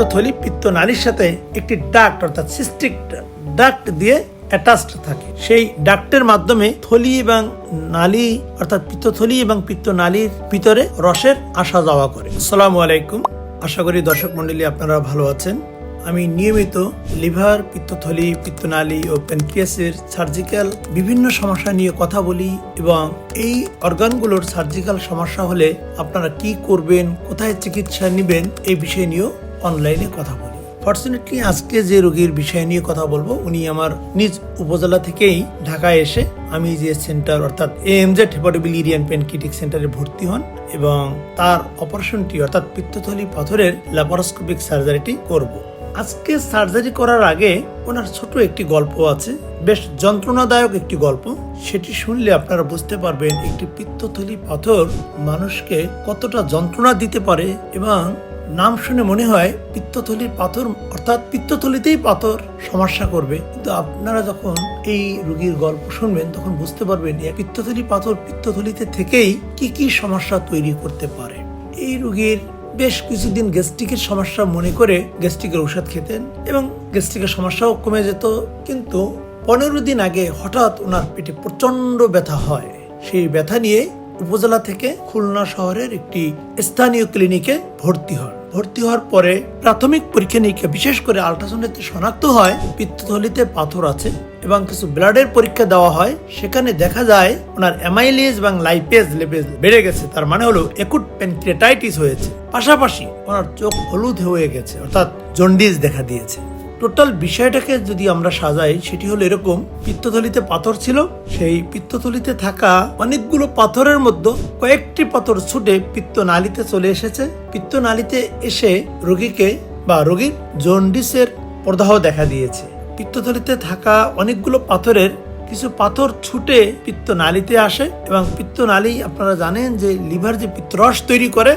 পিত্তথলি পিত্ত নালীর সাথে একটি ডাক্ট অর্থাৎ সিস্টিক ডাক্ট দিয়ে অ্যাটাচড থাকে। সেই ডাক্টের মাধ্যমে থলি এবং নালী, অর্থাৎ পিত্তথলি এবং পিত্ত নালীর ভিতরে রসের আসা যাওয়া করে। আসসালামু আলাইকুম। আশা করি দর্শক মন্ডলী আপনারা ভালো আছেন। আমি নিয়মিত লিভার, পিত্তথলি, পিত্তনালী ও প্যানক্রিয়াসের সার্জিক্যাল বিভিন্ন সমস্যা নিয়ে কথা বলি এবং এই অর্গানগুলোর সার্জিক্যাল সমস্যা হলে আপনারা কি করবেন, কোথায় চিকিৎসা নেবেন এই বিষয় নিয়েও অনলাইনে কথা বলি। ফর্চুনেটলি আজকে যে রোগীর বিষয় নিয়ে কথা বলব, উনি আমার নিজ উপজেলা থেকেই ঢাকায় এসে আমি যে সেন্টার অর্থাৎ এএমজেড হেপাটোবিলিরিয়ান পেনকিটিক সেন্টারে ভর্তি হন এবং তার অপারেশনটি অর্থাৎ পিত্তথলি পাথরের ল্যাপারোস্কোপিক সার্জারিটি করব। আজকে সার্জারি করার আগে ওনার ছোট একটি গল্প আছে, বেশ যন্ত্রণাদায়ক একটি গল্প। সেটি শুনলে আপনারা বুঝতে পারবেন একটি পিত্তথলি পাথর মানুষকে কতটা যন্ত্রণা দিতে পারে এবং নাম শুনে মনে হয় পিত্তথলির পাথর, অর্থাৎ পিত্তথলিতেই পাথর সমস্যা করবে। কিন্তু আপনারা যখন এই রোগীর গল্প শুনবেন, তখন বুঝতে পারবেন পিত্তথলি পাথর পিত্তথলিতে থেকেই কি কি সমস্যা তৈরি করতে পারে। এই রোগীর বেশ কিছুদিন গ্যাস্ট্রিকের সমস্যা মনে করে গ্যাস্ট্রিকের ঔষধ খেতেন এবং গ্যাস্ট্রিকের সমস্যাও কমে যেত। কিন্তু পনেরো দিন আগে হঠাৎ ওনার পেটে প্রচণ্ড ব্যথা হয়। সেই ব্যথা নিয়ে উপজেলা থেকে খুলনা শহরের একটি স্থানীয় ক্লিনিকে ভর্তি হন। ভর্তি হওয়ার পরে প্রাথমিক পরীক্ষা নিরীক্ষা, বিশেষ করে আলট্রাসাউন্ডে শনাক্ত হয় পিত্তথলিতে পাথর আছে এবং কিছু ব্লাডের পরীক্ষা দেওয়া হয়। সেখানে দেখা যায় ওনার অ্যামাইলেজ এবং লাইপেজ লেভেল বেড়ে গেছে, তার মানে হলো একুট প্যানক্রিয়াটাইটিস হয়েছে। পাশাপাশি ওনার চোখ হলুদ হয়ে গেছে, অর্থাৎ জন্ডিস দেখা দিয়েছে। টোটাল বিষয়টাকে যদি আমরা সাজাই, সেটি হলো এরকম। পিত্তথলিতে পাথর ছিল, সেই পিত্তথলিতে থাকা অনেকগুলো পাথরের মধ্যে কয়েকটি পাথর ছুটে পিত্ত নালীতে চলে এসেছে। পিত্ত নালীতে এসে রোগীকে বা রোগীর জন্ডিসের প্রদাহ দেখা দিয়েছে। পিত্তথলিতে থাকা অনেকগুলো পাথরের কিছু পাথর ছুটে পিত্ত নালীতে আসে এবং পিত্ত নালী আপনারা জানেন যে লিভার যে পিত্তরস তৈরি করে,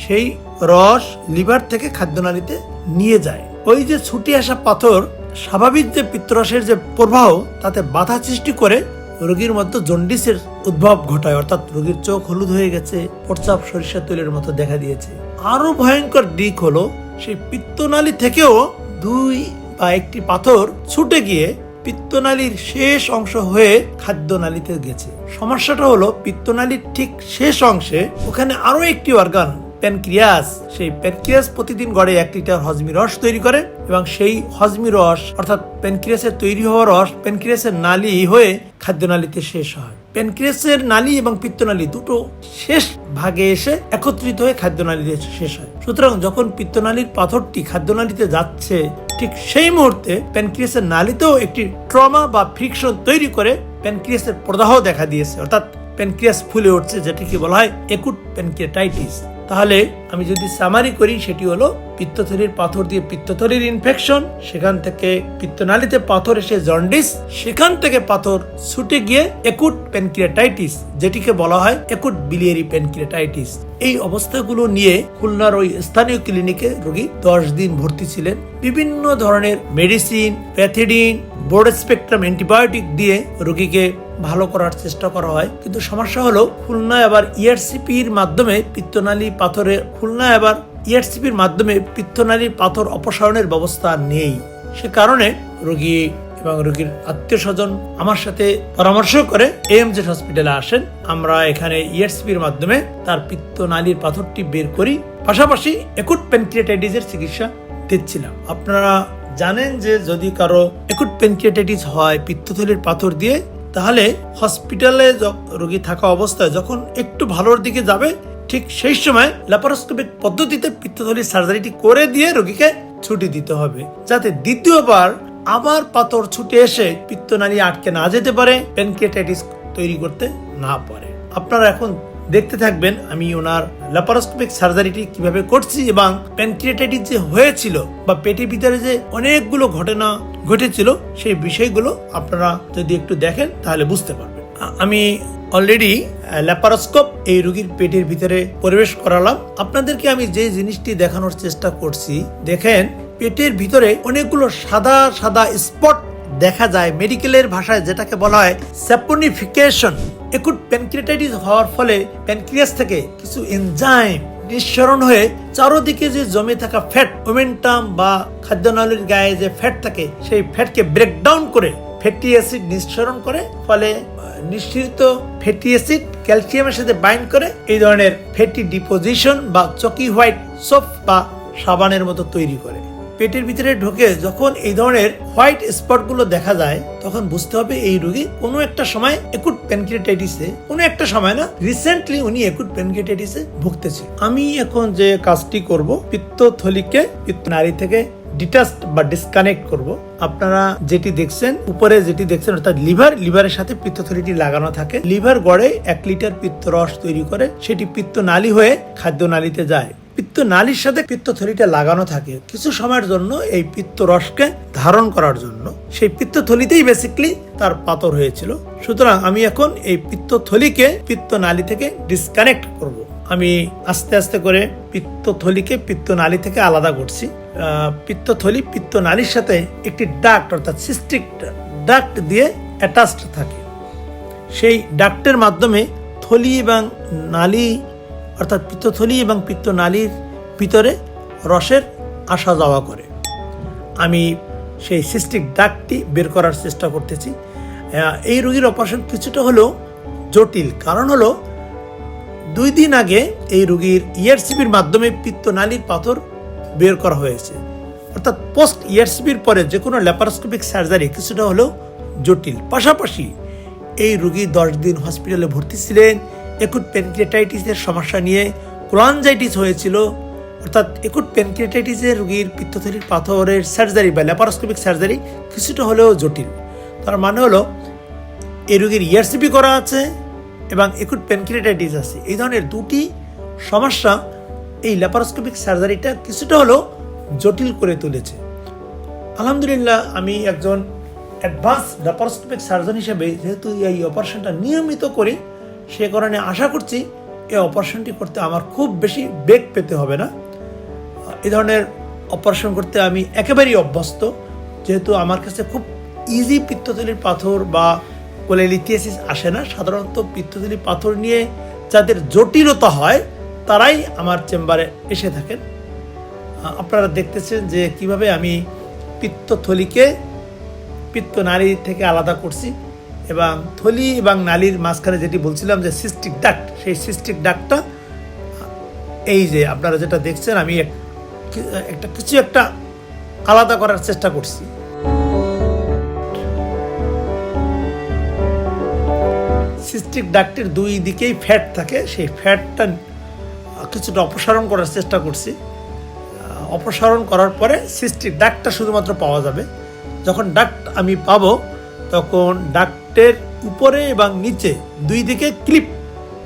সেই রস লিভার থেকে খাদ্যনালীতে নিয়ে যায়। ওই যে ছুটে আসা পাথর, স্বাভাবিক যে পিত্তরসের যে প্রবাহ, তাতে বাধা সৃষ্টি করে রোগীর মধ্যে জন্ডিসের উদ্ভব ঘটায়। অর্থাৎ রোগীর চোখ হলুদ হয়ে গেছে প্রচাপ সরিষা তৈলের মতো দেখা দিয়েছে। আরও ভয়ঙ্কর দিক হলো, সেই পিত্তনালী থেকেও দুই বা একটি পাথর ছুটে গিয়ে পিত্তনালীর শেষ অংশ হয়ে খাদ্যনালীতে গেছে। সমস্যাটা হলো, পিত্তনালীর ঠিক শেষ অংশে ওখানে আরও একটি অর্গান প্যানক্রিয়াস, সেই প্যানক্রিয়াস প্রতিদিন গড়ে এক লিটার হজমি রস তৈরি করে এবং সেই হজমি রস, অর্থাৎ প্যানক্রিয়াসের তৈরি হওয়া রস প্যানক্রিয়াসের নালি হয়ে খাদ্যনালীতে শেষ হয়। প্যানক্রিয়াসের নালী এবং পিত্তনালী দুটো শেষ ভাগে এসে একত্রিত হয়ে খাদ্যনালীতে শেষ হয়। সুতরাং যখন পিত্তনালীর পাথরটি খাদ্যনালীতে যাচ্ছে, ঠিক সেই মুহূর্তে প্যানক্রিয়াসের নালীতেও একটি ট্রমা বা ফ্রিকশন তৈরি করে প্যানক্রিয়াসের প্রদাহ দেখা দিয়েছে। অর্থাৎ প্যানক্রিয়াস ফুলে উঠছে, যেটিকে বলা হয় একুট প্যানক্রিয়াটাইটিস। তাহলে আমি যদি সামারি করি, সেটি হলো পিত্তথলির পাথর দিয়ে পিত্তথলির ইনফেকশন সেখান থেকে পিত্তনালীতে পাথর এসে জন্ডিস সেখান থেকে পাথর ছুটে গিয়ে একুট প্যানক্রিয়াটাইটিস যেটিকে বলা হয় একুট বিলিয়ারি প্যানক্রিয়াটাইটিস এই অবস্থাগুলো নিয়ে খুলনার ওই স্থানীয় ক্লিনিকে রোগী দশ দিন ভর্তি ছিলেন। বিভিন্ন ধরনের medicine pethidine broad spectrum antibiotic দিয়ে রোগীকে ভালো করার চেষ্টা করা হয়। কিন্তু সমস্যা হলো, খুলনা আবার ইআরসিপির মাধ্যমে পিত্তনালী পাথরে, খুলনা আবার ইআরসিপির মাধ্যমে পিত্তনালীর পাথর অপসারণের ব্যবস্থা নেই। সে কারণে রোগী এবং রোগীর আত্মীয় স্বজন আমার সাথে পরামর্শ করে এএমজেড হসপিটালে আসেন। আমরা এখানে ইআরসিপির মাধ্যমে তার পিত্তনালীর পাথরটি বের করি। পাশাপাশি একুট প্যানক্রিয়াটাইটিসের চিকিৎসা দিচ্ছিলাম। আপনারা জানেন যে যদি কারও একুট প্যানক্রিয়াটাইটিস হয়, পিত্তথলির পাথর দিয়ে তাহলে হসপিটালে রোগী থাকা অবস্থায় যখন একটু ভালোর দিকে যাবে, ঠিক সেই সময় ল্যাপারোস্কোপিক পদ্ধতিতে পিত্তথলির সার্জারিটি করে দিয়ে রোগীকে ছুটি দিতে হবে। যাতে দ্বিতীয়বার আবার পাথর ছুটে এসে পিত্তনালী আটকে না যেতে পারে প্যানক্রিয়াটাইটিস তৈরি করতে না পারে। আপনারা এখন দেখতে থাকবেন, আমি ওনার ল্যাপারোস্কোপিক সার্জারিটি কীভাবে করছি এবং প্যানক্রিয়াটাইটিস যে হয়েছিল বা পেটের ভিতরে যে অনেকগুলো ঘটনা ঘটেছিল, সেই বিষয়গুলো আপনারা যদি একটু দেখেন, তাহলে বুঝতে পারবেন। আমি অলরেডি ল্যাপারোস্কোপ এই রোগীর পেটের ভিতরে প্রবেশ করালাম। আপনাদেরকে আমি যে জিনিসটি দেখানোর চেষ্টা করছি, দেখেন, পেটের ভিতরে অনেকগুলো সাদা সাদা স্পট দেখা যায় মেডিকেলের ভাষায়, যেটাকে বলা হয় স্যাপনিফিকেশন একুট প্যানক্রিয়াটাইটিস হওয়ার ফলে প্যানক্রিয়াস থেকে কিছু এনজাইম নিঃসরণ হয়ে চারোদিকে যে জমে থাকা ফ্যাট ওমেন্টাম বা খাদ্যনালীর গায়ে যে ফ্যাট থাকে, সেই ফ্যাটকে ব্রেকডাউন করে ফ্যাটি অ্যাসিড নিঃসরণ করে, ফলে নিঃসৃত ফ্যাটি অ্যাসিড ক্যালসিয়ামের সাথে বাইন্ড করে এই ধরনের ফ্যাটি ডিপোজিশন বা চকি হোয়াইট সোপ বা সাবানের মতো তৈরি করে। পেটের ভিতরে ঢুকে যখন এই ধরনের হোয়াইট স্পটগুলো দেখা যায়, তখন বুঝতে হবে এই রোগী কোনো একটা সময় একুট প্যানক্রিয়াটাইটিসে কোনো একটা সময় না রিসেন্টলি উনি একুট প্যানক্রিয়াটাইটিসে ভুগতেছে। আমি এখন যে কাজটি করব, পিত্তথলিকে, পিত্ত নারী থেকে ডিটাস্ট বা ডিসকানেক্ট করব। আপনারা যেটি দেখছেন, উপরে যেটি দেখছেন, অর্থাৎ লিভার, লিভারের সাথে পিত্তথলিটি লাগানো থাকে। লিভার গড়ে এক লিটার পিত্ত রস তৈরি করে, সেটি পিত্ত নালী হয়ে খাদ্য নালীতে যায়। পিত্ত নালীর সাথে পিত্তথলিটা লাগানো থাকে। কিছু সময়ের জন্য এই পিত্ত রসকে ধারণ করার জন্য। সেই পিত্তথলিতেই বেসিকলি তার পাতর হয়েছিল। সুতরাং আমি এখন এই পিত্তথলিকে পিত্ত নালী থেকে ডিসকানেক্ট করব। আমি আস্তে আস্তে করে পিত্তথলিকে পিত্ত নালী থেকে আলাদা করছি। পিত্তথলি পিত্ত নালীর সাথে একটি ডাক্ট অর্থাৎ সিস্টিক ডাক্ট দিয়ে অ্যাটাচড থাকে। সেই ডাক্টের মাধ্যমে থলি এবং নালী অর্থাৎ পিত্তথলি এবং পিত্ত নালীর ভিতরে রসের আসা যাওয়া করে। আমি সেই সিস্টিক ডাকটি বের করার চেষ্টা করতেছি। এই রোগীর অপারেশন কিছুটা হলেও জটিল। কারণ হলো, দুই দিন আগে এই রোগীর ইআরসিবির মাধ্যমে পিত্তনালীর পাথর বের করা হয়েছে। অর্থাৎ পোস্ট ইআরসিবির পরে যে কোনো ল্যাপারোস্কোপিক সার্জারি কিছুটা হলেও জটিল। পাশাপাশি এই রুগী দশ দিন হসপিটালে ভর্তি ছিলেন একুট প্যানক্রিয়াটাইটিসের সমস্যা নিয়ে কোলানজাইটিস হয়েছিল, অর্থাৎ একুট প্যানক্রিয়াটাইটিসের রোগীর পিত্তথলির পাথরের সার্জারি বা ল্যাপারোস্কোপিক সার্জারি কিছুটা হলেও জটিল। তার মানে হলো এই রোগীর ইয়ারসিপি করা আছে এবং একুট প্যানক্রিয়াটাইটিস আছে। এই ধরনের দুটি সমস্যা এই ল্যাপারোস্কোপিক সার্জারিটা কিছুটা হলেও জটিল করে তুলেছে। আলহামদুলিল্লাহ, আমি একজন অ্যাডভান্স ল্যাপারোস্কোপিক সার্জন হিসেবে যেহেতু এই অপারেশনটা নিয়মিত করি সে কারণে আশা করছি এই অপারেশনটি করতে আমার খুব বেশি বেগ পেতে হবে না। এ ধরনের অপারেশন করতে আমি একেবারেই অভ্যস্ত। যেহেতু আমার কাছে খুব ইজি পিত্তথলির পাথর বা কোলেলিথিয়াসিস আসে না। সাধারণত পিত্তথলির পাথর নিয়ে যাদের জটিলতা হয়, তারাই আমার চেম্বারে এসে থাকেন। আপনারা দেখতেছেন যে কীভাবে আমি পিত্তথলিকে পিত্ত নালী থেকে আলাদা করছি। এবং থলি এবং নালীর মাঝখানে যেটি বলছিলাম যে সিস্টিক ডাক্ট সেই সিস্টিক ডাক্টটা এই যে আপনারা যেটা দেখছেন, আমি এক- একটা, কিছু একটা আলাদা করার চেষ্টা করছি। সিস্টিক ডাক্টের দুই দিকেই ফ্যাট থাকে, সেই ফ্যাটটা কিছুটা অপসারণ করার চেষ্টা করছি। অপসারণ করার পরে সিস্টিক ডাক্টটা শুধুমাত্র পাওয়া যাবে। যখন ডাক্ট আমি পাবো, তখন ডাক্টের উপরে এবং নিচে দুই দিকে ক্লিপ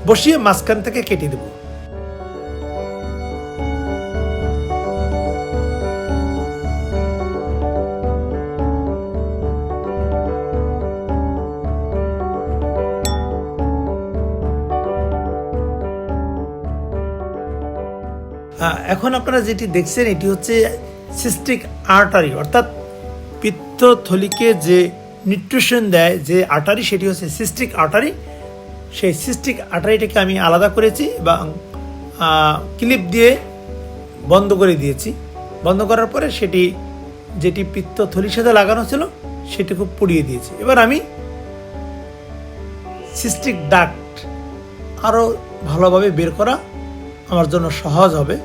বসিয়ে মাঝখান থেকে কেটে দেবো। এখন আপনারা যেটি দেখছেন, এটি হচ্ছে সিস্টিক আর্টারি, অর্থাৎ পিত্তথলিকে যে নিউট্রিশন দেয় যে আটারি সেটি হচ্ছে সিস্টিক আটারি সেই সিস্টিক আর্টারিটাকে আমি আলাদা করেছি এবং ক্লিপ দিয়ে বন্ধ করে দিয়েছি। বন্ধ করার পরে সেটি, যেটি পিত্ত থলির সাথে লাগানো ছিল, সেটি খুব পুড়িয়ে দিয়েছি। এবার আমি সিস্টিক ডাক্ট আরও ভালোভাবে বের করা আমার জন্য সহজ হবে।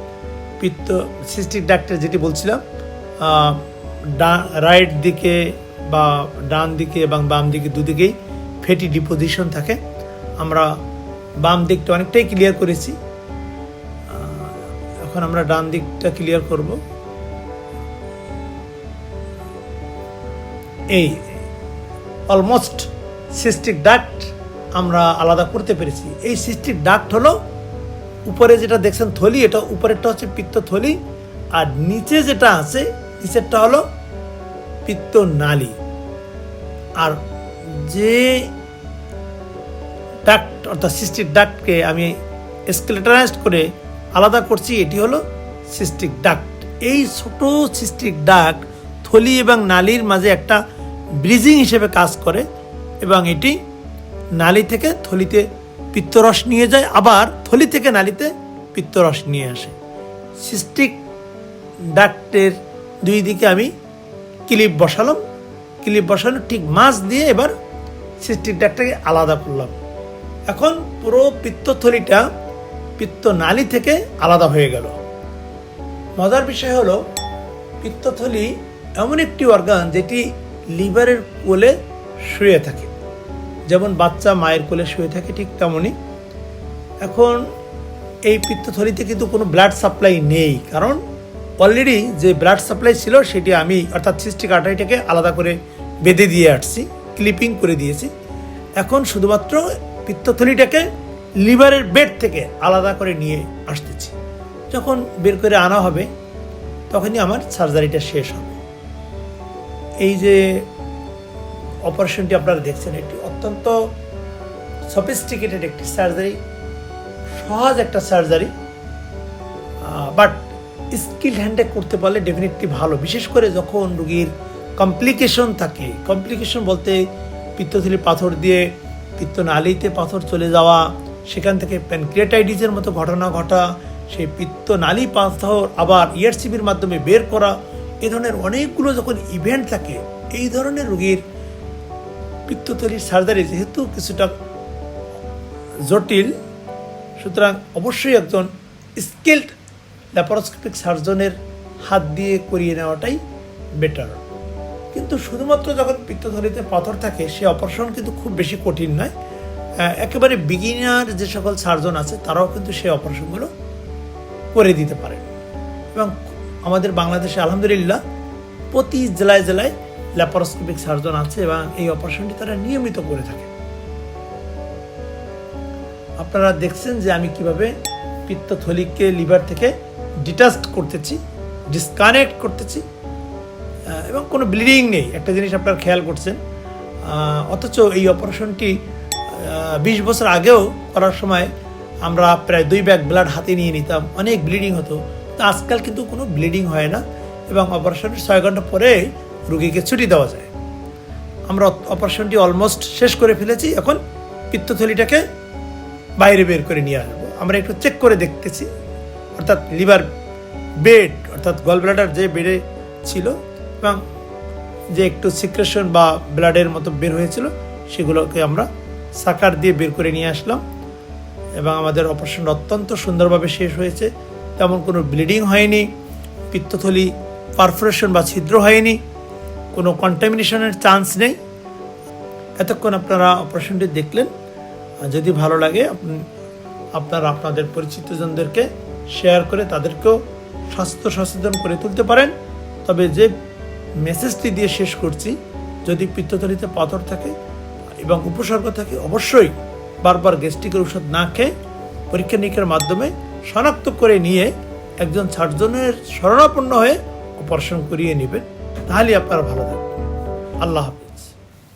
পিত্ত সিস্টিক ডাক্তার যেটি বলছিলাম রাইট দিকে বা ডান দিকে এবং বাম দিকে দুদিকেই ফেটি ডিপোজিশন থাকে। আমরা বাম দিকটা অনেকটাই ক্লিয়ার করেছি। এখন আমরা ডান দিকটা ক্লিয়ার করব। এই অলমোস্ট সিস্টিক ডাক্ট আমরা আলাদা করতে পেরেছি। এই সিস্টিক ডাক্ট হলো উপরে যেটা দেখছেন থলি, এটা উপরেরটা হচ্ছে পিত্ত থলি, আর নিচে যেটা আছে, নিচেরটা হলো পিত্ত নালী আর যে ডাক্ট অর্থাৎ সিস্টিক ডাক্টকে আমি স্কেলেটারাইজড করে আলাদা করছি, এটি হলো সিস্টিক ডাক্ট এই ছোট সিস্টিক ডাক্ট থলি এবং নালির মাঝে একটা ব্রিজিং হিসেবে কাজ করে এবং এটি নালি থেকে থলিতে পিত্তরস নিয়ে যায়, আবার থলি থেকে নালিতে পিত্তরস নিয়ে আসে। সিস্টিক ডাক্টের দুই দিকে আমি ক্লিপ বসালাম। ক্লিপ বসানো, ঠিক মাছ দিয়ে এবার সিস্টিক ডাকটাকে আলাদা করলাম। এখন পুরো পিত্তথলিটা পিত্ত নালী থেকে আলাদা হয়ে গেল। মজার বিষয় হলো, পিত্তথলি এমন একটি অর্গান যেটি লিভারের কোলে শুয়ে থাকে। যেমন বাচ্চা মায়ের কোলে শুয়ে থাকে ঠিক তেমনই। এখন এই পিত্তথলিতে কিন্তু কোনো ব্লাড সাপ্লাই নেই, কারণ অলরেডি যে ব্লাড সাপ্লাই ছিল সেটি আমি অর্থাৎ সিস্টিক আর্টারিটাকে আলাদা করে বেঁধে দিয়ে আসছি ক্লিপিং করে দিয়েছি। এখন শুধুমাত্র পিত্তথলিটাকে লিভারের বেড থেকে আলাদা করে নিয়ে আসতেছি। যখন বের করে আনা হবে, তখনই আমার সার্জারিটা শেষ হবে। এই যে অপারেশনটি আপনারা দেখছেন, এটি অত্যন্ত সফিস্টিকেটেড একটি সার্জারি, সহজ একটা সার্জারি বাট স্কিল হ্যান্ডে করতে পারলে ডেফিনেটলি ভালো। বিশেষ করে যখন রুগীর কমপ্লিকেশন থাকে। কমপ্লিকেশন বলতে পিত্তথলি পাথর দিয়ে পিত্তনালীতে পাথর চলে যাওয়া, সেখান থেকে প্যানক্রিয়াটাইটিসের মতো ঘটনা ঘটা, সেই পিত্তনালী পাথর আবার ইআরসিবির মাধ্যমে বের করা, এ ধরনের অনেকগুলো যখন ইভেন্ট থাকে, এই ধরনের রুগীর পিত্তথলির সার্জারি যেহেতু কিছুটা জটিল, সুতরাং অবশ্যই একজন স্কিল্ড ল্যাপারোস্কোপিক সার্জনের হাত দিয়ে করিয়ে নেওয়াটাই বেটার কিন্তু শুধুমাত্র যখন পিত্তথলিতে পাথর থাকে, সে অপারেশন কিন্তু খুব বেশি কঠিন নয়। একেবারে বিগিনার যে সকল সার্জন আছে, তারাও কিন্তু সেই অপারেশনগুলো করে দিতে পারে এবং আমাদের বাংলাদেশে আলহামদুলিল্লাহ প্রতি জেলায় জেলায় ল্যাপারোস্কোপিক সার্জন আছে এবং এই অপারেশনটি তারা নিয়মিত করে থাকে। আপনারা দেখছেন যে আমি কীভাবে পিত্তথলিকে লিভার থেকে ডিটাস্ট করতেছি ডিসকানেক্ট করতেছি। এবং কোনো ব্লিডিং নেই। একটা জিনিস আপনারা খেয়াল করছেন। অথচ এই অপারেশনটি বিশ বছর আগেও করার সময় আমরা প্রায় দুই ব্যাগ ব্লাড হাতে নিয়ে নিতাম। অনেক ব্লিডিং হতো। তো আজকাল কিন্তু কোনো ব্লিডিং হয় না এবং অপারেশনের ছয় ঘণ্টা পরে রুগীকে ছুটি দেওয়া যায়। আমরা অপারেশনটি অলমোস্ট শেষ করে ফেলেছি। এখন পিত্তথলিটাকে বাইরে বের করে নিয়ে আসব। আমরা একটু চেক করে দেখতেছি। অর্থাৎ লিভার বেড অর্থাৎ গল ব্লাডার যে বেডে ছিল এবং যে একটু সিক্রেশন বা ব্লাডের মতো বের হয়েছিল, সেগুলোকে আমরা সাকার দিয়ে বের করে নিয়ে আসলাম এবং আমাদের অপারেশন অত্যন্ত সুন্দরভাবে শেষ হয়েছে। তেমন কোনো ব্লিডিং হয়নি, পিত্তথলি পারফোরেশন বা ছিদ্র হয়নি, কোনো কন্টামিনেশনের চান্স নেই। এতক্ষণ আপনারা অপারেশনটি দেখলেন। যদি ভালো লাগে, আপনি, আপনারা আপনাদের পরিচিতজনদেরকে শেয়ার করে তাদেরকেও স্বাস্থ্য সচেতন করে তুলতে পারেন। তবে যে মেসেজটি দিয়ে শেষ করছি। যদি পিত্তথলিতে পাথর থাকে এবং উপসর্গ থাকে, অবশ্যই বারবার গ্যাস্ট্রিকের ওষুধ না খেয়ে পরীক্ষা নিরীক্ষার মাধ্যমে শনাক্ত করে নিয়ে একজন সার্জনের শরণাপন্ন হয়ে অপারেশন করিয়ে নেবেন। তাহলেই আপনারা ভালো থাকবেন। আল্লাহ হাফিজ।